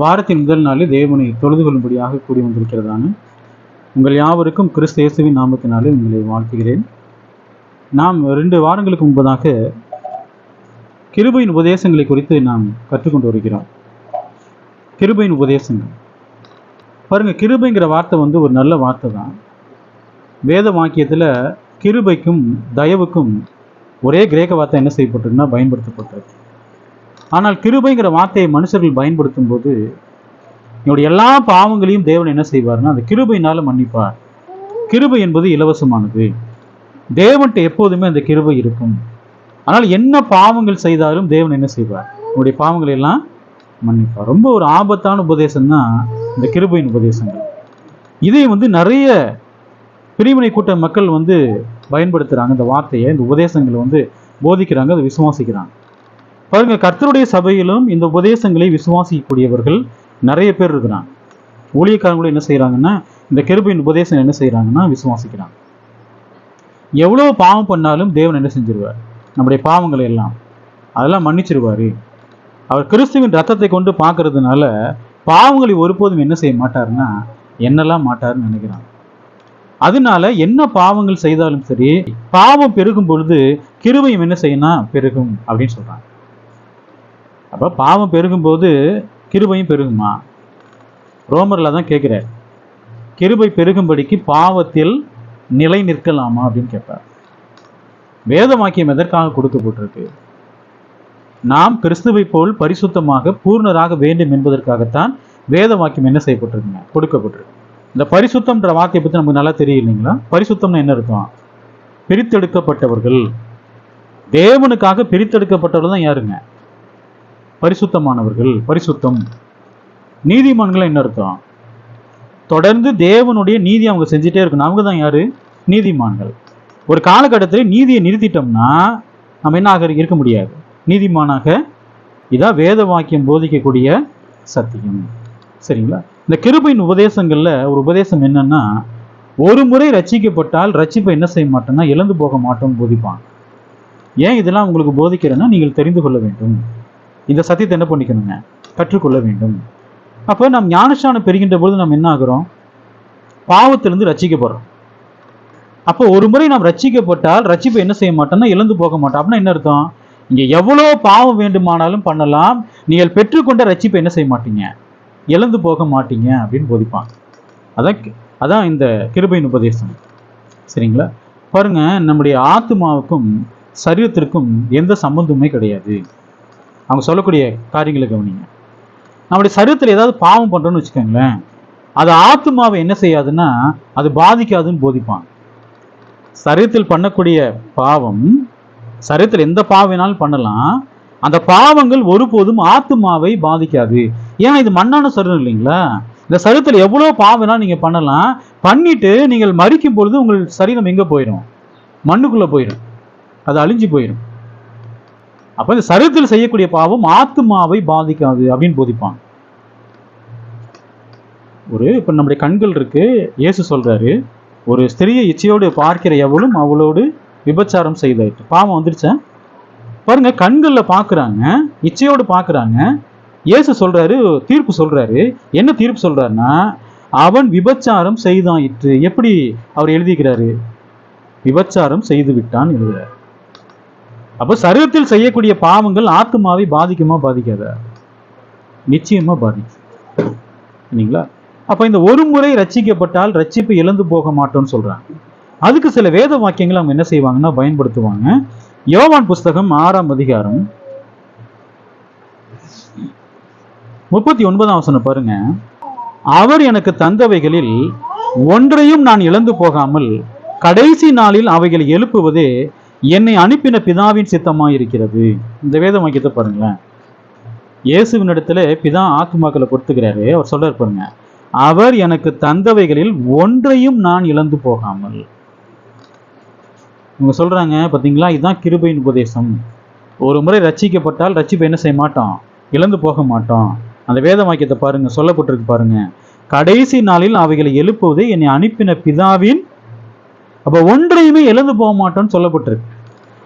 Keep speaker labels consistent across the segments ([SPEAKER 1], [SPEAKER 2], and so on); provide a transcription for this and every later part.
[SPEAKER 1] வாரத்தின் முதல் நாளில் தேவனை தொழுது கொள்ளும்படியாக கூடி வந்திருக்கிறதான உங்கள் யாவருக்கும் கிறிஸ்து இயேசுவின் நாமத்தினாலே உங்களை வாழ்த்துகிறேன் நாம் ரெண்டு வாரங்களுக்கு முன்பதாக கிருபையின் உபதேசங்களை குறித்து நாம் கற்றுக்கொண்டு வருகிறோம் கிருபையின் உபதேசங்கள் பாருங்கள் கிருபைங்கிற வார்த்தை வந்து ஒரு நல்ல வார்த்தை தான் வேத வாக்கியத்தில் கிருபைக்கும் தயவுக்கும் ஒரே கிரேக்க வார்த்தை என்ன செய்யப்பட்டிருக்குன்னா பயன்படுத்தப்பட்டிருக்கு ஆனால் கிருபைங்கிற வார்த்தையை மனுஷர்கள் பயன்படுத்தும் போது என்னுடைய எல்லா பாவங்களையும் தேவன் என்ன செய்வார்னா அந்த கிருபையினால மன்னிப்பார் கிருபை என்பது இலவசமானது தேவன்ட்டு எப்போதுமே அந்த கிருபை இருக்கும் ஆனால் என்ன பாவங்கள் செய்தாலும் தேவன் என்ன செய்வார் உன்னுடைய பாவங்களை எல்லாம் மன்னிப்பார் ரொம்ப ஒரு ஆபத்தான உபதேசம் தான் இந்த கிருபையின் உபதேசங்கள் இதை வந்து நிறைய பிரிவினை கூட்ட மக்கள் வந்து பயன்படுத்துகிறாங்க இந்த வார்த்தையை இந்த உபதேசங்களை வந்து போதிக்கிறாங்க அதை விசுவாசிக்கிறாங்க பாருங்க கர்த்தருடைய சபையிலும் இந்த உபதேசங்களை விசுவாசிக்கக்கூடியவர்கள் நிறைய பேர் இருக்கிறாங்க ஊழியக்காரங்களும் என்ன செய்கிறாங்கன்னா இந்த கெருபின் உபதேசம் என்ன செய்கிறாங்கன்னா விசுவாசிக்கிறாங்க எவ்வளோ பாவம் பண்ணாலும் தேவன் என்ன செஞ்சிருவார் நம்முடைய பாவங்களை எல்லாம் அதெல்லாம் மன்னிச்சிருவார் அவர் கிறிஸ்துவின் ரத்தத்தை கொண்டு பார்க்கறதுனால பாவங்களை ஒருபோதும் என்ன செய்ய மாட்டாருன்னா என்னெல்லாம் மாட்டாருன்னு நினைக்கிறான் அதனால என்ன பாவங்கள் செய்தாலும் சரி பாவம் பெருகும் பொழுது கிருபையும் என்ன செய்யணும் பெருகும் அப்படின்னு சொல்கிறாங்க அப்போ பாவம் பெருகும்போது கிருபையும் பெருகுமா ரோமரில் தான் கேட்குறார் கிருபை பெருகும்படிக்கு பாவத்தில் நிலை நிற்கலாமா அப்படின்னு கேட்பார் வேத வாக்கியம் எதற்காக கொடுக்கப்பட்டிருக்கு நாம் கிறிஸ்துவை போல் பரிசுத்தமாக பூர்ணராக வேண்டும் என்பதற்காகத்தான் வேத வாக்கியம் என்ன செய்யப்பட்டிருக்குங்க கொடுக்கப்பட்டிருக்கு இந்த பரிசுத்தம்ன்ற வாக்கியை பற்றி நமக்கு நல்லா தெரியும் இல்லைங்களா பரிசுத்தம்னு என்ன இருக்கும் பிரித்தெடுக்கப்பட்டவர்கள் தேவனுக்காக பிரித்தெடுக்கப்பட்டவர்கள் தான் யாருங்க பரிசுத்தமானவர்கள் பரிசுத்தம் நீதிமான்கள் என்ன அர்த்தம் தொடர்ந்து தேவனுடைய நீதி அவங்க செஞ்சுட்டே இருக்கணும் அவங்க தான் யாரு நீதிமான்கள் ஒரு காலகட்டத்தில் நீதியை நிறுத்திட்டோம்னா நம்ம என்ன ஆக இருக்க முடியாது நீதிமானாக இதான் வேத வாக்கியம் போதிக்கக்கூடிய சத்தியம் சரிங்களா இந்த கிருபையின் உபதேசங்களில் ஒரு உபதேசம் என்னன்னா ஒரு முறை ரச்சிக்கப்பட்டால் ரச்சிப்பை என்ன செய்ய மாட்டோம்னா இழந்து போக மாட்டோம் போதிப்பான் ஏன் இதெல்லாம் உங்களுக்கு போதிக்கிறேன்னா நீங்கள் தெரிந்து கொள்ள வேண்டும் இந்த சத்தியத்தை என்ன பண்ணிக்கணுங்க கற்றுக்கொள்ள வேண்டும் அப்போ நம் ஞானஸ்தானம் பெறுகின்ற பொழுது நாம் என்ன ஆகிறோம் பாவத்திலிருந்து ரச்சிக்கப்படுறோம் அப்போ ஒரு முறை நாம் ரச்சிக்கப்பட்டால் ரச்சிப்பை என்ன செய்ய மாட்டோம்னா இழந்து போக மாட்டோம் அப்படின்னா என்ன அர்த்தம் இங்கே எவ்வளோ பாவம் வேண்டுமானாலும் பண்ணலாம் நீங்கள் பெற்றுக்கொண்ட ரச்சிப்பை என்ன செய்ய மாட்டீங்க இழந்து போக மாட்டீங்க அப்படின்னு போதிப்பான் அதான் அதான் இந்த கிருபையின் உபதேசம் சரிங்களா பாருங்க நம்முடைய ஆத்மாவுக்கும் சரீரத்திற்கும் எந்த சம்பந்தமுமே கிடையாது அவங்க சொல்லக்கூடிய காரியங்களை கவனிங்க நம்முடைய சரீரத்தில் ஏதாவது பாவம் பண்ணுறோன்னு வச்சுக்கோங்களேன் அது ஆத்மாவை என்ன செய்யாதுன்னா அது பாதிக்காதுன்னு போதிப்பான் சரீரத்தில் பண்ணக்கூடிய பாவம் சரீரத்தில் எந்த பாவினாலும் பண்ணலாம் அந்த பாவங்கள் ஒருபோதும் ஆத்மாவை பாதிக்காது ஏன்னா இது மண்ணான சரீரம் இல்லைங்களா இந்த சரீரத்தில் எவ்வளோ வேணாலும் நீங்கள் பண்ணலாம் பண்ணிட்டு நீங்கள் மறிக்கும் பொழுது உங்கள் சரீரம் எங்கே போயிடும் மண்ணுக்குள்ளே போயிடும் அது அழிஞ்சு போயிடும் அப்போ இந்த சரீரத்தில் செய்யக்கூடிய பாவம் ஆத்மாவை பாதிக்காது அப்படின்னு போதிப்பான் ஒரு இப்போ நம்முடைய கண்கள் இருக்கு இயேசு சொல்றாரு ஒரு ஸ்திரியை இச்சையோடு பார்க்கிற எவளும் அவளோடு விபச்சாரம் செய்தாயிட்டு பாவம் வந்துருச்சா பாருங்க கண்களில் பார்க்குறாங்க இச்சையோடு பார்க்குறாங்க இயேசு சொல்றாரு தீர்ப்பு சொல்றாரு என்ன தீர்ப்பு சொல்றாருன்னா அவன் விபச்சாரம் செய்தான் இற்று எப்படி அவர் எழுதிக்கிறாரு விபச்சாரம் செய்து விட்டான் எழுதுறாரு அப்போ சரீரத்தில் செய்யக்கூடிய பாவங்கள் ஆத்மாவை பாதிக்குமா பாதிக்காத நிச்சயமா பாதிக்கும் சரிங்களா அப்ப இந்த ஒரு முறை ரச்சிக்கப்பட்டால் ரட்சிப்பு இழந்து போக மாட்டோம்னு சொல்றாங்க அதுக்கு சில வேத வாக்கியங்கள் அவங்க என்ன செய்வாங்கன்னா பயன்படுத்துவாங்க யோவான் புஸ்தகம் ஆறாம் அதிகாரம் முப்பத்தி ஒன்பதாம் வசனம் பாருங்க அவர் எனக்கு தந்தவைகளில் ஒன்றையும் நான் இழந்து போகாமல் கடைசி நாளில் அவைகளை எழுப்புவதே என்னை அனுப்பின பிதாவின் சித்தமாக இருக்கிறது இந்த வேத வாக்கியத்தை பாருங்களேன் இயேசுவின் இடத்துல பிதா ஆத்மாக்களை கொடுத்துக்கிறாரு அவர் சொல்ல பாருங்க அவர் எனக்கு தந்தவைகளில் ஒன்றையும் நான் இழந்து போகாமல் இவங்க சொல்றாங்க பார்த்தீங்களா இதுதான் கிருபையின் உபதேசம் ஒரு முறை ரச்சிக்கப்பட்டால் ரச்சிப்பை என்ன செய்ய மாட்டோம் இழந்து போக மாட்டோம் அந்த வேத வாக்கியத்தை பாருங்க சொல்லப்பட்டிருக்கு பாருங்க கடைசி நாளில் அவைகளை எழுப்புவது என்னை அனுப்பின பிதாவின் அப்போ ஒன்றையுமே இழந்து போக மாட்டோம்னு சொல்லப்பட்டிருக்கு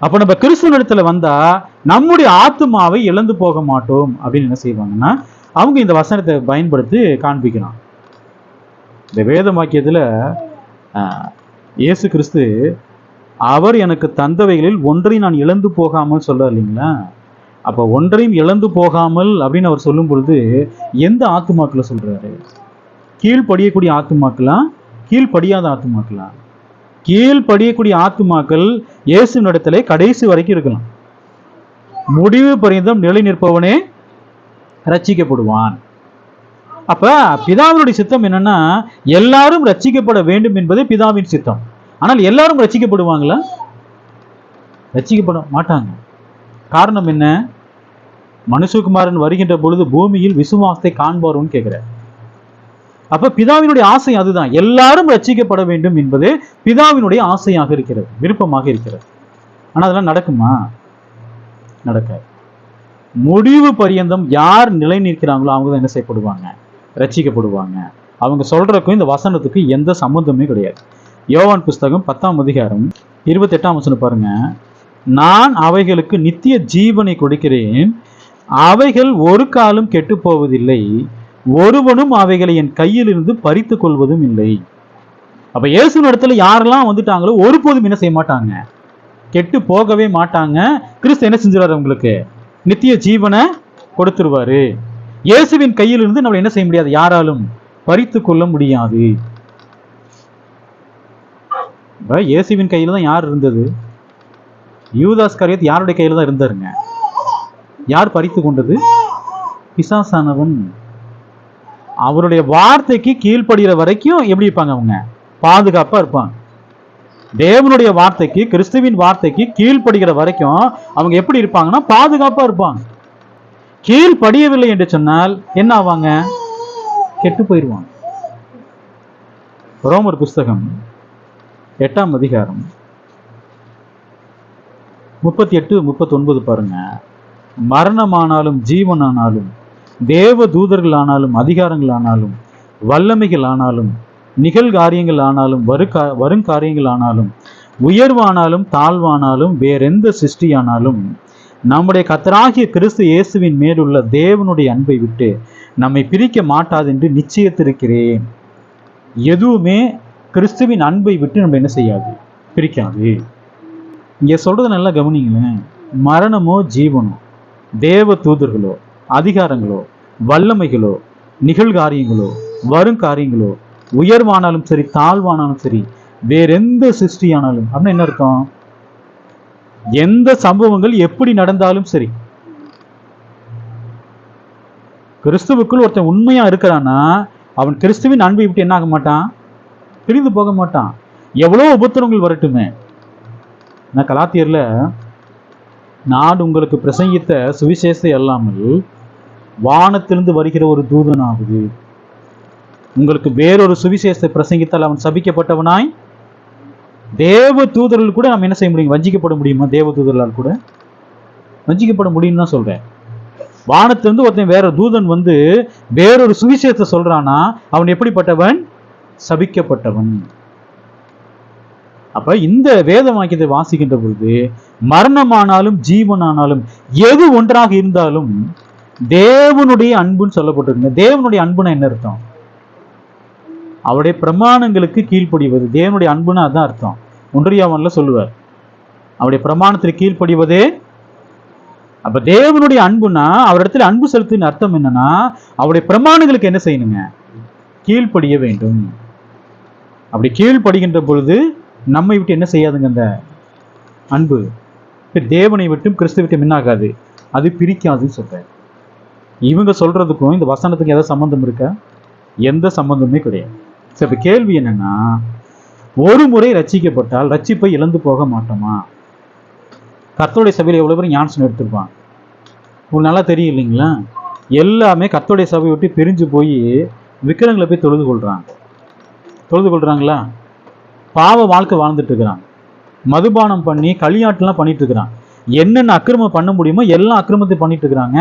[SPEAKER 1] அப்போ நம்ம இடத்துல வந்தால் நம்முடைய ஆத்மாவை இழந்து போக மாட்டோம் அப்படின்னு என்ன செய்வாங்கன்னா அவங்க இந்த வசனத்தை பயன்படுத்தி காண்பிக்கிறான் இந்த வேத வாக்கியத்தில் இயேசு கிறிஸ்து அவர் எனக்கு தந்தவைகளில் ஒன்றை நான் இழந்து போகாமல் சொல்றார் இல்லைங்களா அப்போ ஒன்றையும் இழந்து போகாமல் அப்படின்னு அவர் சொல்லும் பொழுது எந்த ஆத்துமாக்களை சொல்றாரு கீழ்படியக்கூடிய ஆத்துமாக்களா கீழ்படியாத ஆத்துமாக்களா கீழ் படியக்கூடிய ஆத்துமாக்கள் இயேசு நடத்திலே கடைசி வரைக்கும் இருக்கலாம் முடிவு பரிந்தம் நிலை நிற்பவனே ரச்சிக்கப்படுவான் அப்ப பிதாவினுடைய சித்தம் என்னன்னா எல்லாரும் ரச்சிக்கப்பட வேண்டும் என்பது பிதாவின் சித்தம் ஆனால் எல்லாரும் ரச்சிக்கப்படுவாங்களா ரச்சிக்கப்பட மாட்டாங்க காரணம் என்ன மனுஷகுமாரன் வருகின்ற பொழுது பூமியில் விசுவாசத்தை காண்பாருன்னு கேட்கிறார் அப்ப பிதாவினுடைய ஆசை அதுதான் எல்லாரும் ரச்சிக்கப்பட வேண்டும் என்பது பிதாவினுடைய ஆசையாக இருக்கிறது விருப்பமாக இருக்கிறது ஆனா அதெல்லாம் நடக்குமா நடக்காது முடிவு பரியந்தம் யார் நிலை நிற்கிறாங்களோ அவங்க தான் என்ன செய்யப்படுவாங்க ரச்சிக்கப்படுவாங்க அவங்க சொல்றதுக்கும் இந்த வசனத்துக்கும் எந்த சம்பந்தமே கிடையாது யோவான் புஸ்தகம் பத்தாம் அதிகாரம் இருபத்தெட்டாம் வசனம் பாருங்க நான் அவைகளுக்கு நித்திய ஜீவனை கொடுக்கிறேன் அவைகள் ஒரு காலம் கெட்டு போவதில்லை ஒருவனும் அவைகளை என் கையிலிருந்து பறித்து கொள்வதும் இல்லை அப்ப இயேசு இடத்துல யாரெல்லாம் வந்துட்டாங்களோ ஒருபோதும் என்ன செய்ய மாட்டாங்க கெட்டு போகவே மாட்டாங்க கிறிஸ்து என்ன செஞ்சிடாரு உங்களுக்கு நித்திய ஜீவனை கொடுத்துருவாரு இயேசுவின் கையிலிருந்து நம்மளை என்ன செய்ய முடியாது யாராலும் பறித்து கொள்ள முடியாது இயேசுவின் கையில் தான் யார் இருந்தது யூதாஸ் கரியத் யாருடைய கையில் தான் இருந்தாருங்க யார் பறித்து கொண்டது பிசாசானவன் அவருடைய வார்த்தைக்கு கீழ்ப்படுகிற வரைக்கும் எப்படி இருப்பாங்க அவங்க பாதுகாப்பாக இருப்பாங்க தேவனுடைய வார்த்தைக்கு கிறிஸ்துவின் வார்த்தைக்கு கீழ்படுகிற வரைக்கும் அவங்க எப்படி இருப்பாங்கன்னா பாதுகாப்பாக இருப்பாங்க கீழ்படியவில்லை என்று சொன்னால் என்ன ஆவாங்க கெட்டு போயிடுவாங்க ரோமர் புஸ்தகம் எட்டாம் அதிகாரம் முப்பத்தி எட்டு முப்பத்தி ஒன்பது பாருங்க மரணமானாலும் ஜீவனானாலும் தேவ தூதர்கள் ஆனாலும் அதிகாரங்கள் ஆனாலும் வல்லமைகள் ஆனாலும் நிகழ்காரியங்கள் ஆனாலும் வருகா வருங்காரியங்கள் ஆனாலும் உயர்வானாலும் தாழ்வானாலும் வேறெந்த சிருஷ்டியானாலும் நம்முடைய கத்தராகிய கிறிஸ்து இயேசுவின் மேலுள்ள தேவனுடைய அன்பை விட்டு நம்மை பிரிக்க மாட்டாது என்று நிச்சயத்திருக்கிறேன் எதுவுமே கிறிஸ்துவின் அன்பை விட்டு நம்ம என்ன செய்யாது பிரிக்காது இங்கே சொல்கிறது நல்லா கவனிங்களேன் மரணமோ ஜீவனோ தேவ தூதர்களோ அதிகாரங்களோ வல்லமைகளோ நிகழ்காரியங்களோ வரும் காரியங்களோ உயர்வானாலும் சரி தாழ்வானாலும் சரி வேறெந்த சிருஷ்டியானாலும் அப்படின்னு என்ன இருக்கும் எந்த சம்பவங்கள் எப்படி நடந்தாலும் சரி கிறிஸ்துவுக்குள் ஒருத்தன் உண்மையா இருக்கிறான்னா அவன் கிறிஸ்துவின் அன்பை விட்டு என்ன ஆக மாட்டான் பிரிந்து போக மாட்டான் எவ்வளோ உபத்திரங்கள் வரட்டுமே நான் கலாத்தியரில் நான் உங்களுக்கு பிரசங்கித்த சுவிசேஷம் இல்லாமல் வானத்திலிருந்து வருகிற ஒரு தூதனாவது உங்களுக்கு வேறொரு சுவிசேஷத்தை பிரசங்கித்தால் அவன் சபிக்கப்பட்டவனாய் தேவ தூதர்கள் கூட நம்ம என்ன செய்ய முடியும் வஞ்சிக்கப்பட முடியுமா தேவ தூதர்களால் கூட வஞ்சிக்கப்பட முடியும்னு தான் சொல்றேன் வானத்திலிருந்து ஒருத்தன் வேற தூதன் வந்து வேறொரு சுவிசேஷத்தை சொல்றானா அவன் எப்படிப்பட்டவன் சபிக்கப்பட்டவன் அப்ப இந்த வேத வாக்கியத்தை வாசிக்கின்ற பொழுது மரணமானாலும் ஜீவனானாலும் எது ஒன்றாக இருந்தாலும் தேவனுடைய அன்புன்னு சொல்லப்பட்டிருக்கு தேவனுடைய அன்புனா என்ன அர்த்தம் அவருடைய பிரமாணங்களுக்கு கீழ்ப்படிவது தேவனுடைய அன்புனா அதான் அர்த்தம் ஒன்றியாவன்ல சொல்லுவார் அவருடைய பிரமாணத்தில் கீழ்ப்படிவதே அப்ப தேவனுடைய அன்புனா அவரிடத்துல அன்பு செலுத்தின அர்த்தம் என்னன்னா அவருடைய பிரமாணங்களுக்கு என்ன செய்யணுங்க கீழ்ப்படிய வேண்டும் அப்படி கீழ்படுகின்ற பொழுது நம்மை விட்டு என்ன செய்யாதுங்க அந்த அன்பு தேவனை விட்டும் கிறிஸ்து விட்டும் என்னாகாது அது பிரிக்காதுன்னு சொல்றேன் இவங்க சொல்கிறதுக்கும் இந்த வசனத்துக்கும் ஏதாவது சம்மந்தம் இருக்கா எந்த சம்பந்தமே கிடையாது சரி இப்போ கேள்வி என்னென்னா ஒரு முறை ரச்சிக்கப்பட்டால் ரச்சிப்பை இழந்து போக மாட்டோமா கர்த்தருடைய சபையில் எவ்வளோ பேரும் ஞானசனம் எடுத்துருப்பான் உங்களுக்கு நல்லா தெரியும் இல்லைங்களா எல்லாமே கத்தோடைய சபையை விட்டு பிரிஞ்சு போய் விக்கிரங்களை போய் தொழுது கொள்கிறாங்க தொழுது கொள்கிறாங்களா பாவ வாழ்க்கை வாழ்ந்துட்டு இருக்கிறான் மதுபானம் பண்ணி களியாட்டெலாம் பண்ணிட்டு இருக்கிறான் என்னென்ன அக்கிரமம் பண்ண முடியுமோ எல்லாம் அக்கிரமத்தை பண்ணிட்டு இருக்கிறாங்க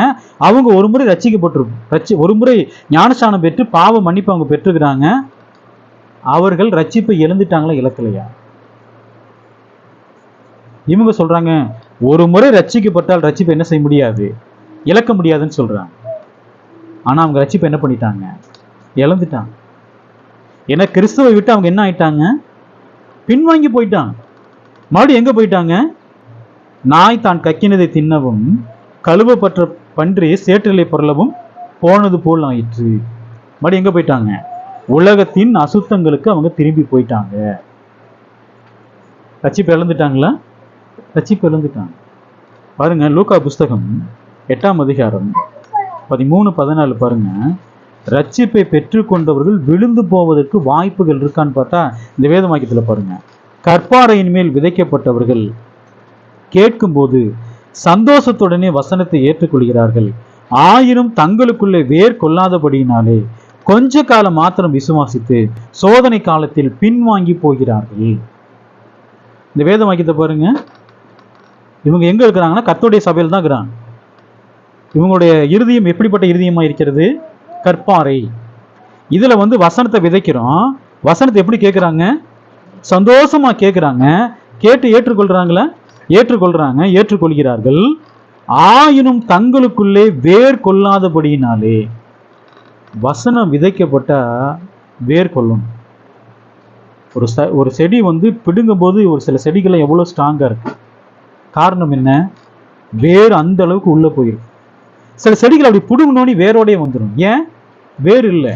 [SPEAKER 1] அவங்க ஒரு முறை ரச்சிக்கப்பட்டிருக்கும் ரச்சி ஒரு முறை ஞானஸ்தானம் பெற்று பாவ மன்னிப்பு அவங்க பெற்றுக்கிறாங்க அவர்கள் ரச்சிப்பை எழுந்துட்டாங்களா இழக்கலையா இவங்க சொல்றாங்க ஒரு முறை ரச்சிக்கப்பட்டால் ரட்சிப்பை என்ன செய்ய முடியாது இழக்க முடியாதுன்னு சொல்றாங்க ஆனா அவங்க ரச்சிப்பை என்ன பண்ணிட்டாங்க இழந்துட்டாங்க ஏன்னா கிறிஸ்துவை விட்டு அவங்க என்ன ஆயிட்டாங்க பின்வாங்கி போயிட்டாங்க மறுபடியும் எங்க போயிட்டாங்க நாய் தான் கக்கினதை தின்னவும் கழுவப்பற்ற பன்றி சேற்றிலை பொருளவும் போனது போல் ஆயிற்று மறுபடியும் எங்கே போயிட்டாங்க உலகத்தின் அசுத்தங்களுக்கு அவங்க திரும்பி போயிட்டாங்க ரச்சிப்பு இழந்துட்டாங்களா கட்சி இழந்துட்டாங்க பாருங்க லூகா புஸ்தகம் எட்டாம் அதிகாரம் பதிமூணு பதினாலு பாருங்க ரட்சிப்பை பெற்றுக்கொண்டவர்கள் விழுந்து போவதற்கு வாய்ப்புகள் இருக்கான்னு பார்த்தா இந்த வேதமாக்கியத்தில் பாருங்க கற்பாறையின் மேல் விதைக்கப்பட்டவர்கள் கேட்கும்போது சந்தோஷத்துடனே வசனத்தை ஏற்றுக்கொள்கிறார்கள் ஆயினும் தங்களுக்குள்ளே வேர் கொள்ளாதபடியினாலே கொஞ்ச காலம் மாத்திரம் விசுவாசித்து சோதனை காலத்தில் பின்வாங்கி போகிறார்கள் இந்த வேத வாக்கியத்தை பாருங்க இவங்க எங்க இருக்கிறாங்கன்னா கத்துடைய சபையில் தான் இருக்கிறாங்க இவங்களுடைய இறுதியம் எப்படிப்பட்ட இறுதியமா இருக்கிறது கற்பாறை இதுல வந்து வசனத்தை விதைக்கிறோம் வசனத்தை எப்படி கேட்குறாங்க சந்தோஷமா கேட்குறாங்க கேட்டு ஏற்றுக்கொள்றாங்களே ஏற்றுக்கொள்றாங்க ஏற்றுக்கொள்கிறார்கள் ஆயினும் தங்களுக்குள்ளே வேர் கொள்ளாதபடியினாலே வசனம் விதைக்கப்பட்ட வேர் கொள்ளும் ஒரு ச ஒரு செடி வந்து பிடுங்கும் போது ஒரு சில செடிகளை எவ்வளோ ஸ்ட்ராங்காக இருக்கு காரணம் என்ன வேர் அந்த அளவுக்கு உள்ளே போயிடும் சில செடிகள் அப்படி பிடுங்கினோடனே வேரோடே வந்துடும் ஏன் வேர் இல்லை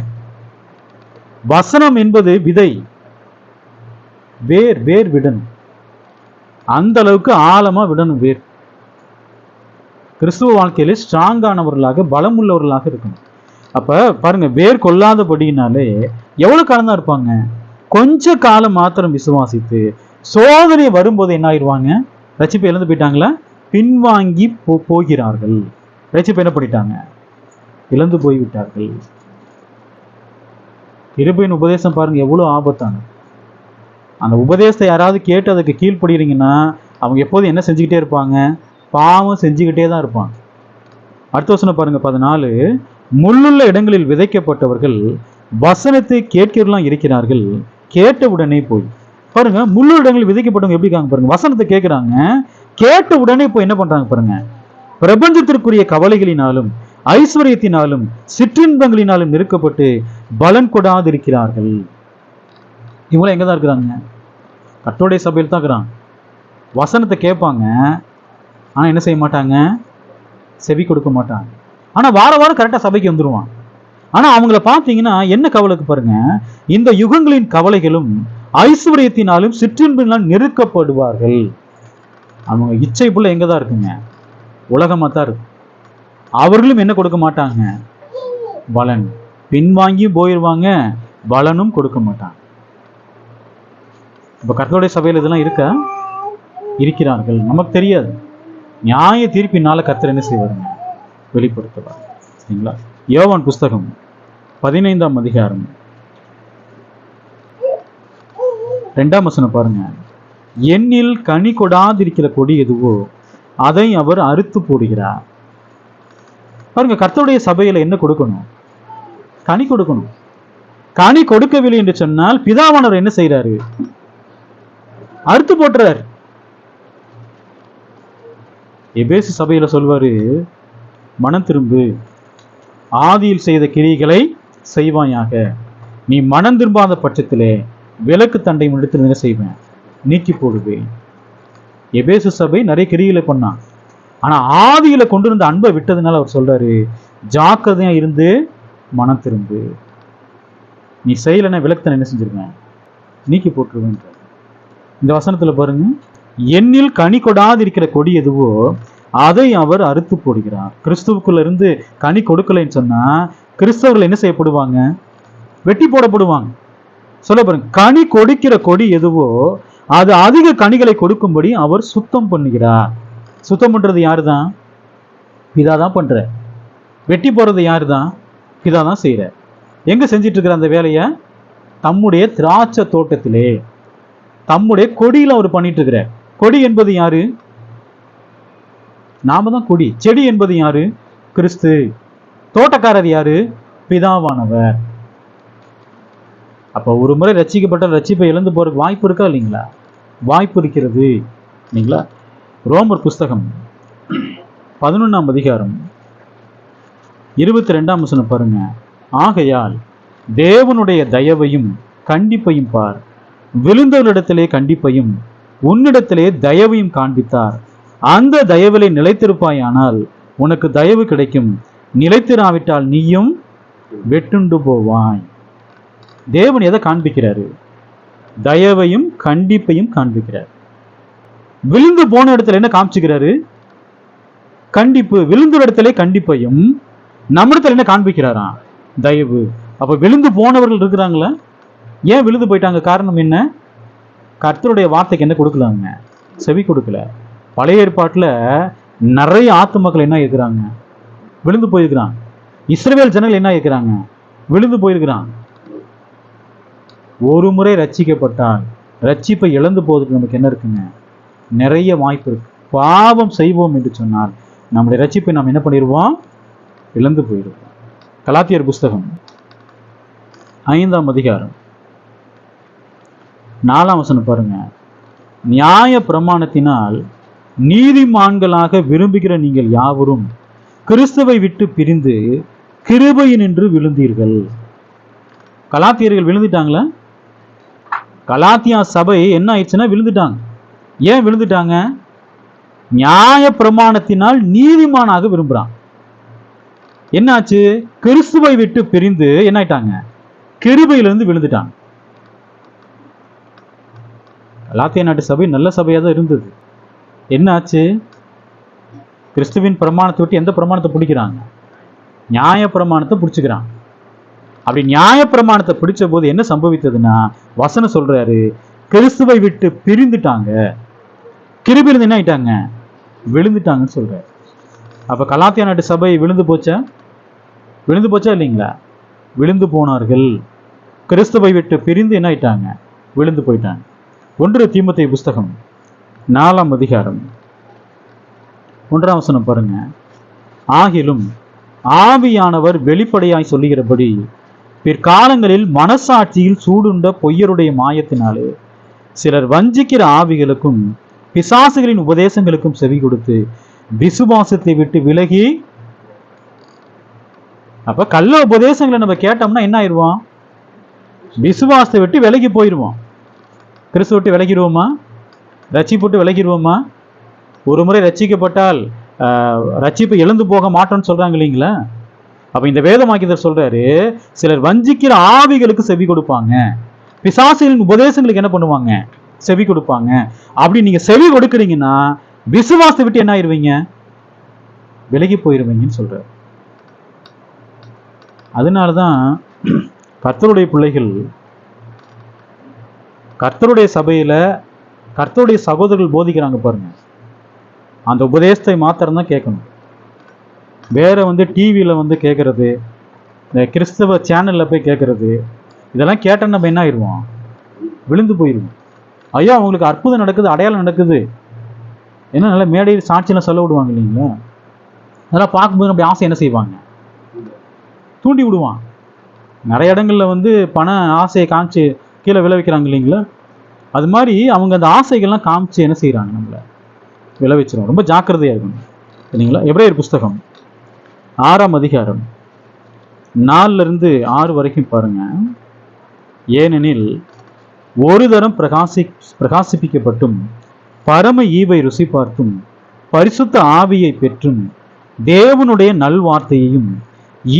[SPEAKER 1] வசனம் என்பது விதை வேர் வேர் விடணும் அந்த அளவுக்கு ஆழமாக விடணும் வேர் கிறிஸ்துவ வாழ்க்கையிலே ஸ்ட்ராங்கானவர்களாக பலமுள்ளவர்களாக இருக்கணும் அப்போ பாருங்க வேர் கொள்ளாதபடினாலே எவ்வளோ காலம்தான் இருப்பாங்க கொஞ்ச காலம் மாத்திரம் விசுவாசித்து சோதனை வரும்போது என்ன ஆயிடுவாங்க ரச்சிப்பை எழுந்து போயிட்டாங்களா பின்வாங்கி போ போகிறார்கள் ரச்சிப்பை என்ன பண்ணிட்டாங்க இழந்து போய்விட்டார்கள் இருபையின் உபதேசம் பாருங்க எவ்வளோ ஆபத்தானது அந்த உபதேசத்தை யாராவது கேட்டு அதுக்கு கீழ்ப்படுகிறீங்கன்னா அவங்க எப்போதும் என்ன செஞ்சுக்கிட்டே இருப்பாங்க பாவம் செஞ்சுக்கிட்டே தான் இருப்பாங்க அடுத்த வசனம் பாருங்க பதினாலு முள்ளுள்ள இடங்களில் விதைக்கப்பட்டவர்கள் வசனத்தை கேட்கிறலாம் இருக்கிறார்கள் கேட்ட உடனே போய் பாருங்க முள்ளுள்ள இடங்களில் விதைக்கப்பட்டவங்க எப்படி இருக்காங்க பாருங்க வசனத்தை கேட்கிறாங்க கேட்ட உடனே போய் என்ன பண்றாங்க பாருங்க பிரபஞ்சத்திற்குரிய கவலைகளினாலும் ஐஸ்வர்யத்தினாலும் சிற்றின்பங்களினாலும் நெருக்கப்பட்டு பலன் கொடாதிருக்கிறார்கள் இவங்களும் எங்கே தான் இருக்கிறாங்க கத்தோடைய சபையில் தான் இருக்கிறான் வசனத்தை கேட்பாங்க ஆனால் என்ன செய்ய மாட்டாங்க செவி கொடுக்க மாட்டாங்க ஆனால் வார வாரம் கரெக்டாக சபைக்கு வந்துடுவான் ஆனால் அவங்கள பார்த்தீங்கன்னா என்ன கவலைக்கு பாருங்க இந்த யுகங்களின் கவலைகளும் ஐஸ்வர்யத்தினாலும் சிற்றின்பினால் நெருக்கப்படுவார்கள் அவங்க இச்சை புள்ள எங்கே தான் இருக்குங்க உலகமாக தான் இருக்கு அவர்களும் என்ன கொடுக்க மாட்டாங்க பலன் பின்வாங்கியும் போயிடுவாங்க பலனும் கொடுக்க மாட்டாங்க இப்போ கர்த்தருடைய சபையில் இதெல்லாம் இருக்க இருக்கிறார்கள் நமக்கு தெரியாது நியாய தீர்ப்பினால் கர்த்தர் என்ன செய்வாருங்க வெளிப்படுத்துவார் சரிங்களா யோவான் புஸ்தகம் பதினைந்தாம் அதிகாரம் ரெண்டாம் வசனம் பாருங்க எண்ணில் கனி கொடாதிருக்கிற கொடி எதுவோ அதை அவர் அறுத்து போடுகிறார் பாருங்க கர்த்தருடைய சபையில என்ன கொடுக்கணும் கனி கொடுக்கணும் கனி கொடுக்கவில்லை என்று சொன்னால் பிதாவானவர் என்ன செய்யறாரு அறுத்து போட்டுறாரு எபேசு சபையில சொல்வாரு மனம் திரும்பு ஆதியில் செய்த கிரிகளை செய்வாயாக நீ மனம் திரும்பாத பட்சத்தில் விளக்கு தண்டை எடுத்து செய்வேன் நீக்கி போடுவேன் எபேசு சபை நிறைய கிரிகளை பண்ணான் ஆனா ஆதியில கொண்டு இருந்த அன்பை விட்டதுனால அவர் சொல்றாரு ஜாக்கிரதையா இருந்து மனம் திரும்பு நீ செய்யலன்னா விளக்கு தண்டை என்ன செஞ்சிருவேன் நீக்கி போட்டுருவேன் இந்த வசனத்தில் பாருங்க எண்ணில் கனி இருக்கிற கொடி எதுவோ அதை அவர் அறுத்து போடுகிறார் கிறிஸ்துவுக்குள்ள இருந்து கனி கொடுக்கலைன்னு சொன்னா கிறிஸ்தவர்கள் என்ன செய்யப்படுவாங்க வெட்டி போடப்படுவாங்க சொல்ல பாருங்க கனி கொடுக்கிற கொடி எதுவோ அது அதிக கனிகளை கொடுக்கும்படி அவர் சுத்தம் பண்ணுகிறார் சுத்தம் பண்றது யாரு தான் பிதா தான் பண்ற வெட்டி போறது யாரு தான் பிதா தான் செய்யற எங்க செஞ்சிட்டு இருக்கிற அந்த வேலையை தம்முடைய திராட்சை தோட்டத்திலே தம்முடைய கொடியில் அவர் பண்ணிட்டு இருக்கிறார் கொடி என்பது யாரு நாம தான் கொடி செடி என்பது யாரு கிறிஸ்து தோட்டக்காரர் யாரு பிதாவானவர் அப்போ ஒரு முறை ரசிக்கப்பட்ட ரசிப்பை இழந்து போற வாய்ப்பு இருக்கா இல்லைங்களா வாய்ப்பு இருக்கிறது இல்லைங்களா ரோமர் புஸ்தகம் பதினொன்றாம் அதிகாரம் இருபத்தி ரெண்டாம் வசனம் பாருங்க ஆகையால் தேவனுடைய தயவையும் கண்டிப்பையும் பார் விழுந்தவனிடத்திலே கண்டிப்பையும் உன்னிடத்திலே தயவையும் காண்பித்தார் அந்த தயவிலே நிலைத்திருப்பாயானால் உனக்கு தயவு கிடைக்கும் நிலைத்திராவிட்டால் நீயும் வெட்டுண்டு போவாய் தேவன் எதை காண்பிக்கிறாரு தயவையும் கண்டிப்பையும் காண்பிக்கிறார் விழுந்து போன இடத்துல என்ன காமிச்சுக்கிறாரு கண்டிப்பு விழுந்த இடத்துல கண்டிப்பையும் நம்மிடத்துல என்ன காண்பிக்கிறாரா தயவு அப்ப விழுந்து போனவர்கள் இருக்கிறாங்களா ஏன் விழுது போயிட்டாங்க காரணம் என்ன கர்த்தருடைய வார்த்தைக்கு என்ன கொடுக்கலாங்க செவி கொடுக்கல பழைய ஏற்பாட்டில் நிறைய ஆத்து மக்கள் என்ன இருக்கிறாங்க விழுந்து போயிருக்கிறாங்க இஸ்ரேல் ஜனங்கள் என்ன இருக்கிறாங்க விழுந்து போயிருக்கிறான் ஒரு முறை ரச்சிக்கப்பட்டால் ரட்சிப்பை இழந்து போவதற்கு நமக்கு என்ன இருக்குங்க நிறைய வாய்ப்பு இருக்கு பாவம் செய்வோம் என்று சொன்னால் நம்முடைய ரட்சிப்பை நாம் என்ன பண்ணிடுவோம் இழந்து போயிடுவோம் கலாத்தியர் புஸ்தகம் ஐந்தாம் அதிகாரம் நாலாம் வசனம் பாருங்க நியாய பிரமாணத்தினால் நீதிமான்களாக விரும்புகிற நீங்கள் யாவரும் கிறிஸ்துவை விட்டு பிரிந்து கிருபையினின்று விழுந்தீர்கள் கலாத்தியர்கள் விழுந்துட்டாங்களா கலாத்தியா சபை என்ன ஆயிடுச்சுன்னா விழுந்துட்டாங்க ஏன் விழுந்துட்டாங்க நியாய பிரமாணத்தினால் நீதிமானாக விரும்புகிறான் என்னாச்சு கிறிஸ்துவை விட்டு பிரிந்து என்ன ஆயிட்டாங்க கிருபையிலிருந்து விழுந்துட்டாங்க லாத்திய நாட்டு சபை நல்ல சபையாக தான் இருந்தது என்னாச்சு கிறிஸ்துவின் பிரமாணத்தை விட்டு எந்த பிரமாணத்தை பிடிக்கிறாங்க நியாய பிரமாணத்தை அப்படி நியாய பிரமாணத்தை பிடிச்ச போது என்ன சம்பவித்ததுன்னா வசனம் சொல்றாரு கிறிஸ்துவை விட்டு பிரிந்துட்டாங்க கிருபிலிருந்து என்ன ஆயிட்டாங்க விழுந்துட்டாங்கன்னு சொல்ற அப்ப கலாத்திய நாட்டு சபை விழுந்து போச்சா விழுந்து போச்சா இல்லைங்களா விழுந்து போனார்கள் கிறிஸ்துவை விட்டு பிரிந்து என்ன ஆயிட்டாங்க விழுந்து போயிட்டாங்க ஒன்று தீமத்தை புஸ்தகம் நாலாம் அதிகாரம் ஒன்றாம் வசனம் பாருங்க ஆகிலும் ஆவியானவர் வெளிப்படையாய் சொல்லுகிறபடி பிற்காலங்களில் மனசாட்சியில் சூடுண்ட பொய்யருடைய மாயத்தினாலே சிலர் வஞ்சிக்கிற ஆவிகளுக்கும் பிசாசுகளின் உபதேசங்களுக்கும் செவி கொடுத்து விசுவாசத்தை விட்டு விலகி அப்ப கள்ள உபதேசங்களை நம்ம கேட்டோம்னா என்ன ஆயிடுவோம் விசுவாசத்தை விட்டு விலகி போயிடுவான் கிறிஸ்து விட்டு விலகிடுவோமா ரட்சிப்பட்டு விலகிடுவோமா ஒரு முறை ரட்சிக்கப்பட்டால் ரட்சிப்பு எழுந்து போக மாட்டோம்னு சொல்கிறாங்க இல்லைங்களா அப்போ இந்த வேதமாக்கியதர் சொல்கிறாரு சிலர் வஞ்சிக்கிற ஆவிகளுக்கு செவி கொடுப்பாங்க பிசாசிகளின் உபதேசங்களுக்கு என்ன பண்ணுவாங்க செவி கொடுப்பாங்க அப்படி நீங்கள் செவி கொடுக்குறீங்கன்னா விசுவாசத்தை விட்டு என்ன ஆயிடுவீங்க விலகி போயிடுவீங்கன்னு சொல்கிறார் அதனால தான் கத்தருடைய பிள்ளைகள் கர்த்தருடைய சபையில் கர்த்தருடைய சகோதரர்கள் போதிக்கிறாங்க பாருங்க அந்த உபதேசத்தை மாத்திரம்தான் கேட்கணும் வேற வந்து டிவியில் வந்து கேட்கறது இந்த கிறிஸ்தவ சேனலில் போய் கேட்கறது இதெல்லாம் கேட்டோன்னு நம்ம என்ன ஆயிடுவோம் விழுந்து போயிடுவோம் ஐயா அவங்களுக்கு அற்புதம் நடக்குது அடையாளம் நடக்குது என்ன நல்லா மேடையில் சாட்சியெல்லாம் சொல்ல விடுவாங்க இல்லைங்களா அதெல்லாம் பார்க்கும்போது நம்ம ஆசை என்ன செய்வாங்க தூண்டி விடுவான் நிறைய இடங்களில் வந்து பண ஆசையை காமிச்சு கீழே விளைவிக்கிறாங்க இல்லைங்களா அது மாதிரி அவங்க அந்த ஆசைகள்லாம் காமிச்சு என்ன செய்கிறாங்க நம்மளை விளைவிச்சிடும் ரொம்ப ஜாக்கிரதையாக இருக்கணும் இல்லைங்களா எப்ரேயர் புஸ்தகம் ஆறாம் அதிகாரம் நாலுலேருந்து ஆறு வரைக்கும் பாருங்கள் ஏனெனில் ஒரு தரம் பிரகாசி பிரகாசிப்பிக்கப்பட்டும் பரம ஈவை ருசி பார்த்தும் பரிசுத்த ஆவியை பெற்றும் தேவனுடைய நல்வார்த்தையையும்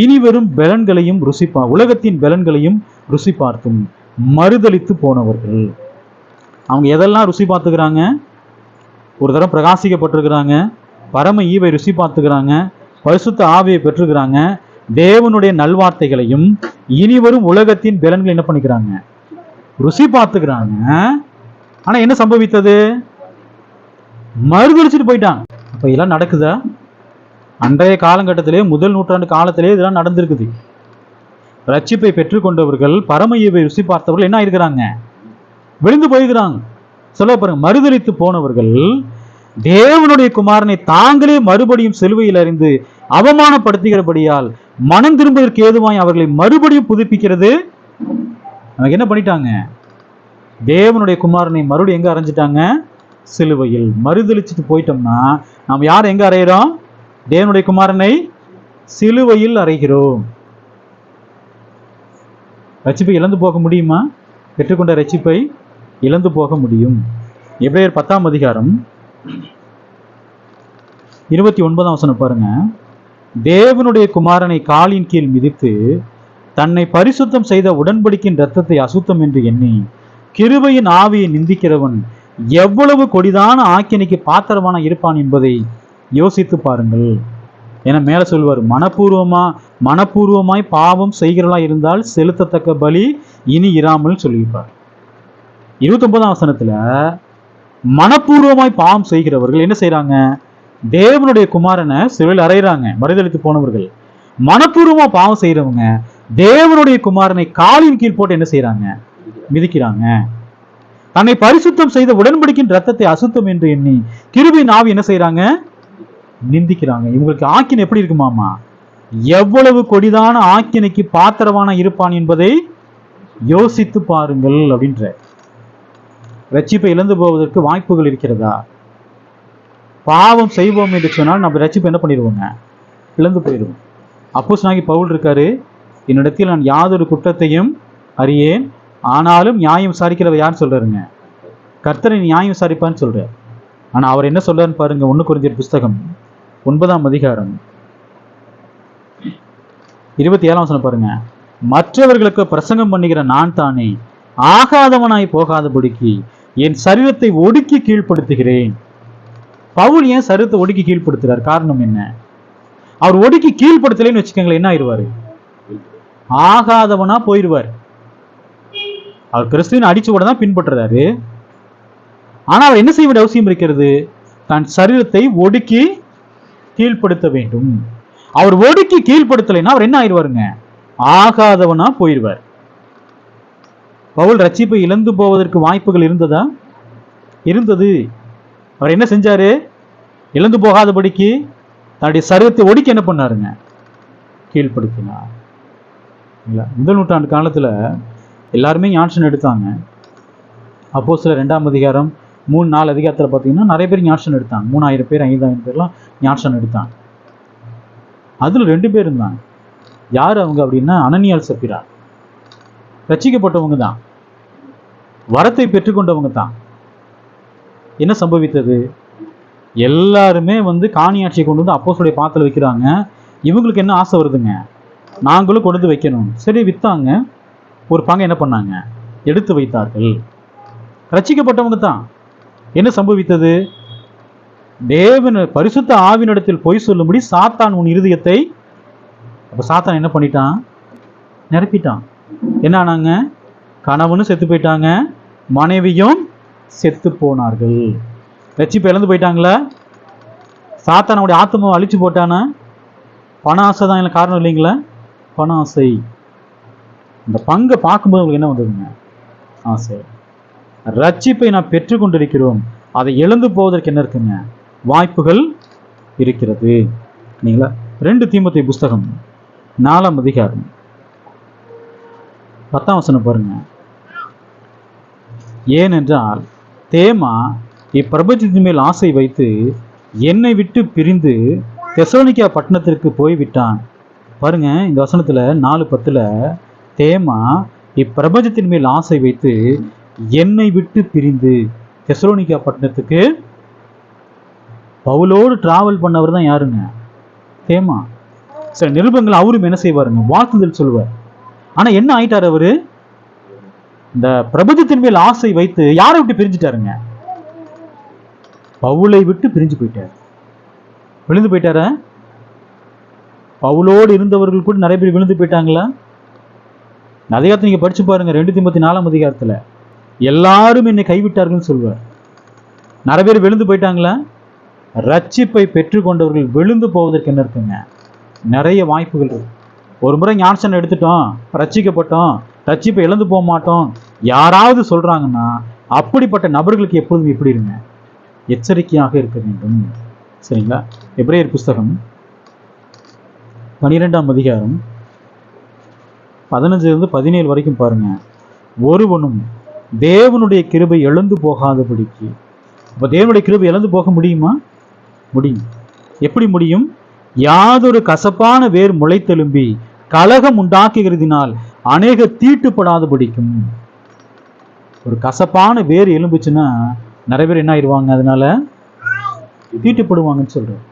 [SPEAKER 1] இனிவரும் பலன்களையும் ருசிப்பா உலகத்தின் பலன்களையும் ருசி பார்த்தும் மறுதளித்து போனவர்கள் அவங்க எதெல்லாம் ருசி பார்த்துக்கிறாங்க ஒரு தரம் பிரகாசிக்கப்பட்டிருக்கிறாங்க பரம ஈவை ருசி பார்த்துக்கிறாங்க பரிசுத்த ஆவியை பெற்றுக்கிறாங்க தேவனுடைய நல்வார்த்தைகளையும் இனிவரும் உலகத்தின் பலன்கள் என்ன பண்ணிக்கிறாங்க ருசி பார்த்துக்கிறாங்க ஆனால் என்ன சம்பவித்தது மறுதளிச்சுட்டு போயிட்டாங்க அப்போ இதெல்லாம் நடக்குதா அன்றைய காலகட்டத்திலே முதல் நூற்றாண்டு காலத்திலே இதெல்லாம் நடந்திருக்குது ரட்சிப்பை பெற்றுக்கொண்டவர்கள் பரமையை ருசி பார்த்தவர்கள் என்ன ஆயிருக்கிறாங்க விழுந்து போயிருக்கிறாங்க சொல்ல பாருங்க மறுதளித்து போனவர்கள் தேவனுடைய குமாரனை தாங்களே மறுபடியும் சிலுவையில் அறிந்து அவமானப்படுத்துகிறபடியால் மனம் திரும்புவதற்கு ஏதுவாய் அவர்களை மறுபடியும் புதுப்பிக்கிறது நமக்கு என்ன பண்ணிட்டாங்க தேவனுடைய குமாரனை மறுபடியும் எங்க அரைஞ்சிட்டாங்க சிலுவையில் மறுதளிச்சுட்டு போயிட்டோம்னா நாம் யார் எங்க அறையிறோம் தேவனுடைய குமாரனை சிலுவையில் அறைகிறோம் ரட்சிப்பை இழந்து போக முடியுமா பெற்றுக்கொண்ட ரட்சிப்பை இழந்து போக முடியும் எப்ரேயர் பத்தாம் அதிகாரம் இருபத்தி ஒன்பதாம் வசனம் பாருங்க தேவனுடைய குமாரனை காலின் கீழ் மிதித்து தன்னை பரிசுத்தம் செய்த உடன்படிக்கின் ரத்தத்தை அசுத்தம் என்று எண்ணி கிருபையின் ஆவியை நிந்திக்கிறவன் எவ்வளவு கொடிதான ஆக்கினைக்கு பாத்திரமான இருப்பான் என்பதை யோசித்து பாருங்கள் ஏன்னா மேலே சொல்வார் மனப்பூர்வமாக மனப்பூர்வமாய் பாவம் செய்கிறவளாக இருந்தால் செலுத்தத்தக்க பலி இனி இராமல் சொல்லியிருப்பார் இருபத்தொன்பதாம் வசனத்தில் மனப்பூர்வமாய் பாவம் செய்கிறவர்கள் என்ன செய்கிறாங்க தேவனுடைய குமாரனை சிறையில் அறையிறாங்க மறைதளித்து போனவர்கள் மனப்பூர்வமாக பாவம் செய்கிறவங்க தேவனுடைய குமாரனை காலின் கீழ் போட்டு என்ன செய்கிறாங்க மிதிக்கிறாங்க தன்னை பரிசுத்தம் செய்த உடன்படிக்கின்ற ரத்தத்தை அசுத்தம் என்று எண்ணி கிருபி நாவி என்ன செய்யறாங்க நிந்திக்கிறாங்க இவங்களுக்கு ஆக்கின் எப்படி இருக்குமாமா எவ்வளவு கொடிதான ஆக்கினைக்கு பாத்திரவான இருப்பான் என்பதை யோசித்து பாருங்கள் அப்படின்ற ரட்சிப்பை இழந்து போவதற்கு வாய்ப்புகள் இருக்கிறதா பாவம் செய்வோம் என்று சொன்னால் நம்ம ரட்சிப்பு என்ன பண்ணிடுவோங்க இழந்து போயிடுவோம் அப்போஸ் நாகி பவுல் இருக்காரு என்னிடத்தில் நான் யாதொரு குற்றத்தையும் அறியேன் ஆனாலும் நியாயம் விசாரிக்கிறவ யார் சொல்றாருங்க கர்த்தரை நியாயம் விசாரிப்பான்னு சொல்றேன் ஆனால் அவர் என்ன சொல்றாருன்னு பாருங்க ஒன்று குறைஞ்சிரு புஸ்தகம் ஒன்பதாம் அதிகாரம் இருபத்தி ஏழாம் சொன்ன பாருங்க மற்றவர்களுக்கு பிரசங்கம் பண்ணுகிற நான் தானே ஆகாதவனாய் போகாதபடிக்கு என் சரீரத்தை ஒடுக்கி கீழ்ப்படுத்துகிறேன் பவுல் ஏன் சரீரத்தை ஒடுக்கி கீழ்படுத்துறார் காரணம் என்ன அவர் ஒடுக்கி கீழ்படுத்தலைன்னு வச்சுக்கோங்களேன் என்ன ஆயிடுவாரு ஆகாதவனா போயிடுவார் அவர் கிறிஸ்துவின் அடிச்சு கூட தான் பின்பற்றுறாரு ஆனா அவர் என்ன செய்ய வேண்டிய அவசியம் இருக்கிறது தன் சரீரத்தை ஒடுக்கி கீழ்ப்படுத்த வேண்டும் அவர் ஒடுக்கி கீழ்ப்படுத்தலைன்னா அவர் என்ன ஆயிடுவாருங்க ஆகாதவனா போயிடுவார் பவுல் ரட்சிப்பை இழந்து போவதற்கு வாய்ப்புகள் இருந்ததா இருந்தது அவர் என்ன செஞ்சாரு இழந்து போகாதபடிக்கு தன்னுடைய சர்வத்தை ஒடுக்கி என்ன பண்ணாருங்க கீழ்படுத்தினார் இல்லை முதல் நூற்றாண்டு காலத்தில் எல்லாருமே ஞான்சன் எடுத்தாங்க அப்போ சில ரெண்டாம் அதிகாரம் மூணு நாலு அதிகாரத்தில் பார்த்தீங்கன்னா நிறைய பேர் ஞாட்சன் எடுத்தாங்க மூணாயிரம் பேர் ஐந்தாயிரம் பேர்லாம் ஞாட்சன் எடுத்தாங்க அதில் ரெண்டு பேர் இருந்தாங்க யார் அவங்க அப்படின்னா அனனியால் சப்பிரா ரச்சிக்கப்பட்டவங்க தான் வரத்தை பெற்றுக்கொண்டவங்க தான் என்ன சம்பவித்தது எல்லாருமே வந்து காணி ஆட்சியை கொண்டு வந்து அப்போ சொல்லிய பாத்தில் வைக்கிறாங்க இவங்களுக்கு என்ன ஆசை வருதுங்க நாங்களும் கொண்டு வந்து வைக்கணும் சரி விற்றாங்க ஒரு பங்கு என்ன பண்ணாங்க எடுத்து வைத்தார்கள் ரச்சிக்கப்பட்டவங்க தான் என்ன சம்பவித்தது தேவன பரிசுத்த ஆவினிடத்தில் பொய் சொல்லும்படி சாத்தான் உன் இருதயத்தை அப்போ சாத்தான் என்ன பண்ணிட்டான் நிரப்பிட்டான் என்ன ஆனாங்க கணவனும் செத்து போயிட்டாங்க மனைவியும் செத்து போனார்கள் ரட்சிப்பு இழந்து போயிட்டாங்களா சாத்தானுடைய ஆத்மாவை அழிச்சு போட்டான பண ஆசை தான் எனக்கு காரணம் இல்லைங்களா பண ஆசை இந்த பங்கை பார்க்கும்போது உங்களுக்கு என்ன வந்ததுங்க ஆசை ரட்சிப்பை நாம் பெற்றுக்கொண்டிருக்கிறோம் அதை இழந்து போவதற்கு என்ன இருக்குங்க வாய்ப்புகள் இருக்கிறது இல்லைங்களா ரெண்டு தீமத்தை புஸ்தகம் நாலாம் அதிகாரம் பத்தாம் வசனம் பாருங்க ஏனென்றால் தேமா இப்பிரபஞ்சத்தின் மேல் ஆசை வைத்து என்னை விட்டு பிரிந்து தெசோனிக்கா பட்டணத்திற்கு போய்விட்டான் பாருங்க இந்த வசனத்தில் நாலு பத்துல தேமா இப்பிரபஞ்சத்தின் மேல் ஆசை வைத்து என்னை விட்டு பிரிந்து தெசலோனிக்கா பட்டணத்துக்கு பவுலோடு டிராவல் பண்ணவர் தான் யாருங்க தேமா சில நிருபங்கள் அவரும் என்ன செய்வாருங்க வாழ்த்துதல் சொல்லுவார் ஆனா என்ன ஆயிட்டார் அவரு இந்த பிரபஞ்சத்தின் மேல் ஆசை வைத்து யாரை விட்டு பிரிஞ்சுட்டாருங்க பவுலை விட்டு பிரிஞ்சு போயிட்டார் விழுந்து போயிட்டார பவுலோடு இருந்தவர்கள் கூட நிறைய பேர் விழுந்து போயிட்டாங்களா நிறைய நீங்க படிச்சு பாருங்க ரெண்டு திம்பத்தி நாலாம் அதிகாரத்துல எல்லாரும் என்னை கைவிட்டார்கள்னு சொல்வார் நிறைய பேர் விழுந்து போயிட்டாங்களா ரட்சிப்பை பெற்றுக்கொண்டவர்கள் விழுந்து போவதற்கு என்ன இருக்குங்க நிறைய வாய்ப்புகள் இருக்கு ஒரு முறை ஞானசன் எடுத்துட்டோம் ரட்சிக்கப்பட்டோம் ரட்சிப்பை இழந்து போக மாட்டோம் யாராவது சொல்கிறாங்கன்னா அப்படிப்பட்ட நபர்களுக்கு எப்பொழுதும் எப்படி இருங்க எச்சரிக்கையாக இருக்க வேண்டும் சரிங்களா எப்ரேயர் புஸ்தகம் பனிரெண்டாம் அதிகாரம் பதினஞ்சுலேருந்து பதினேழு வரைக்கும் பாருங்க ஒருவனும் தேவனுடைய கிருபை எழுந்து பிடிக்கு அப்போ தேவனுடைய கிருபை இழந்து போக முடியுமா முடியும் எப்படி முடியும் யாதொரு கசப்பான வேர் முளைத்தெலும்பி கலகம் உண்டாக்குகிறதினால் அநேக தீட்டுப்படாத பிடிக்கும் ஒரு கசப்பான வேர் எலும்புச்சுன்னா நிறைய பேர் என்ன ஆயிடுவாங்க அதனால தீட்டுப்படுவாங்கன்னு சொல்றேன்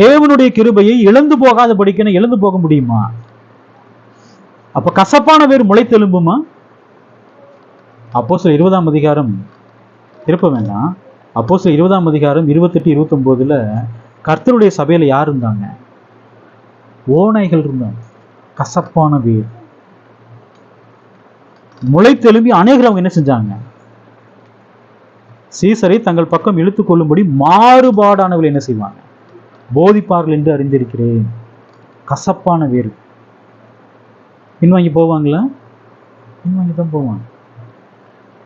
[SPEAKER 1] தேவனுடைய கிருபையை இழந்து போகாத படிக்கணும் இழந்து போக முடியுமா அப்ப கசப்பான வேர் முளைத்தெலும்புமா அப்போ சில இருபதாம் அதிகாரம் திருப்ப வேண்டாம் அப்போ சில இருபதாம் அதிகாரம் இருபத்தெட்டு இருபத்தொம்போதில் கர்த்தருடைய சபையில் யார் இருந்தாங்க ஓனைகள் இருந்தாங்க கசப்பான முளை முளைத்தெலும்பி அநேகர் அவங்க என்ன செஞ்சாங்க சீசரை தங்கள் பக்கம் இழுத்து கொள்ளும்படி மாறுபாடானவர்கள் என்ன செய்வாங்க போதிப்பார்கள் என்று அறிந்திருக்கிறேன் கசப்பான வீர் பின்வாங்கி போவாங்களா பின்வாங்கி தான் போவாங்க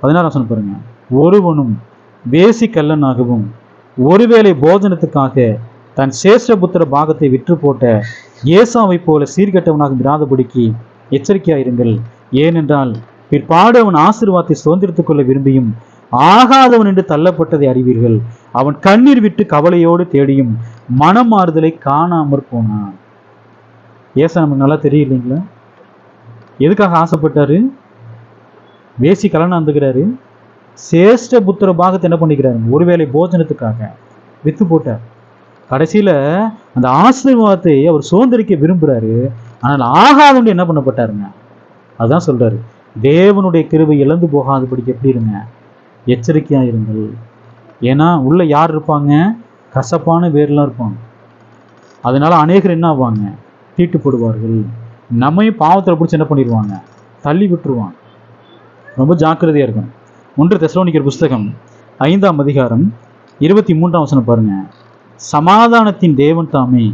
[SPEAKER 1] பதினாறாம் சொல் பாருங்க ஒருவனும் வேசி கல்லனாகவும் ஒருவேளை போஜனத்துக்காக தன் புத்திர பாகத்தை விற்று போட்ட ஏசாவை போல சீர்கட்டவனாக விராதபடிக்கு எச்சரிக்கையாயிருங்கள் ஏனென்றால் பிற்பாடு அவன் ஆசீர்வாதத்தை சுதந்திரத்துக் கொள்ள விரும்பியும் ஆகாதவன் என்று தள்ளப்பட்டதை அறிவீர்கள் அவன் கண்ணீர் விட்டு கவலையோடு தேடியும் மனம் மாறுதலை காணாமற் போனான் ஏசா நமக்கு நல்லா தெரியலைங்களா எதுக்காக ஆசைப்பட்டாரு வேசி கலனாந்துகிறாரு சேஷ்ட புத்திர பாகத்தை என்ன பண்ணிக்கிறாரு ஒருவேளை போஜனத்துக்காக வித்து போட்டார் கடைசியில் அந்த ஆசீர்வாதத்தை அவர் சுதந்திரிக்க விரும்புகிறாரு ஆனால் ஆகாதவன் என்ன பண்ணப்பட்டாருங்க அதுதான் சொல்கிறாரு தேவனுடைய கிருவை இழந்து போகாதபடிக்கு எப்படி இருங்க எச்சரிக்கையாக இருங்கள் ஏன்னா உள்ளே யார் இருப்பாங்க கசப்பான வேர்லாம் இருப்பாங்க அதனால அநேகர் என்ன ஆவாங்க தீட்டுப்படுவார்கள் நம்மையும் பாவத்தில் பிடிச்சி என்ன பண்ணிடுவாங்க தள்ளி விட்டுருவாங்க ரொம்ப ஜாக்கிரதையாக இருக்கும் ஒன்று தெசலோனிக்கிற புஸ்தகம் ஐந்தாம் அதிகாரம் இருபத்தி மூன்றாம் வசனம் பாருங்க சமாதானத்தின் தேவன் தாமே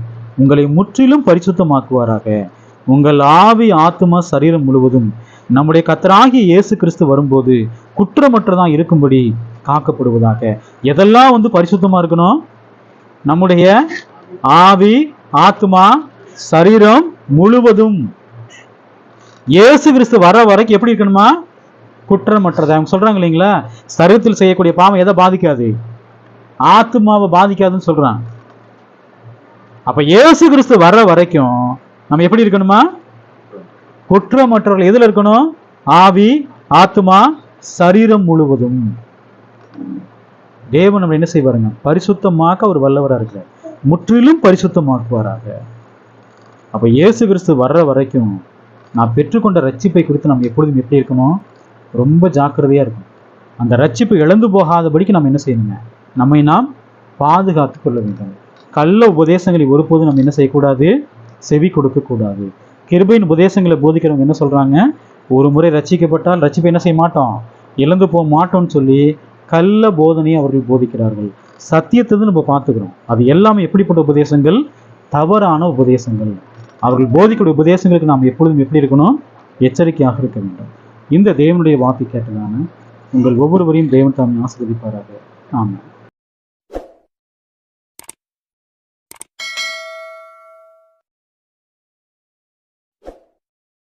[SPEAKER 1] உங்களை முற்றிலும் பரிசுத்தமாக்குவாராக உங்கள் ஆவி ஆத்மா சரீரம் முழுவதும் நம்முடைய கத்தராகிய இயேசு கிறிஸ்து வரும்போது குற்றமற்றதான் இருக்கும்படி காக்கப்படுவதாக எதெல்லாம் வந்து பரிசுத்தமாக இருக்கணும் நம்முடைய ஆவி ஆத்மா சரீரம் முழுவதும் இயேசு கிறிஸ்து வர வரைக்கும் எப்படி இருக்கணுமா குற்றமற்றது அவங்க சொல்கிறாங்க இல்லைங்களா சரீரத்தில் செய்யக்கூடிய பாவம் எதை பாதிக்காது ஆத்மாவை பாதிக்காதுன்னு சொல்கிறான் அப்போ இயேசு கிறிஸ்து வர்ற வரைக்கும் நம்ம எப்படி இருக்கணுமா குற்றமற்றவர்கள் எதில் இருக்கணும் ஆவி ஆத்மா சரீரம் முழுவதும் தேவன் நம்ம என்ன செய்வாருங்க பரிசுத்தமாக்க ஒரு வல்லவராக இருக்கிறார் முற்றிலும் பரிசுத்தமாக்குவாராக அப்போ இயேசு கிறிஸ்து வர்ற வரைக்கும் நான் பெற்றுக்கொண்ட ரட்சிப்பை குறித்து நம்ம எப்பொழுதும் எப்படி இருக்கணும் ரொம்ப ஜாக்கிரதையாக இருக்கும் அந்த ரட்சிப்பு இழந்து போகாதபடிக்கு நம்ம என்ன செய்யணுங்க நம்மை நாம் பாதுகாத்து கொள்ள வேண்டும் கள்ள உபதேசங்களை ஒருபோதும் நம்ம என்ன செய்யக்கூடாது செவி கொடுக்கக்கூடாது கிருபையின் உபதேசங்களை போதிக்கிறவங்க என்ன சொல்கிறாங்க ஒரு முறை ரச்சிக்கப்பட்டால் ரச்சிப்பை என்ன செய்ய மாட்டோம் இழந்து போக மாட்டோம்னு சொல்லி கள்ள போதனையை அவர்கள் போதிக்கிறார்கள் சத்தியத்தை நம்ம பார்த்துக்கிறோம் அது எல்லாமே எப்படிப்பட்ட உபதேசங்கள் தவறான உபதேசங்கள் அவர்கள் போதிக்கூடிய உபதேசங்களுக்கு நாம் எப்பொழுதும் எப்படி இருக்கணும் எச்சரிக்கையாக இருக்க வேண்டும் இந்த தேவனுடைய வார்த்தை கேட்டதான உங்கள் ஒவ்வொருவரையும் தேவன் தாமே ஆசீர்வதிப்பாராக ஆமாம்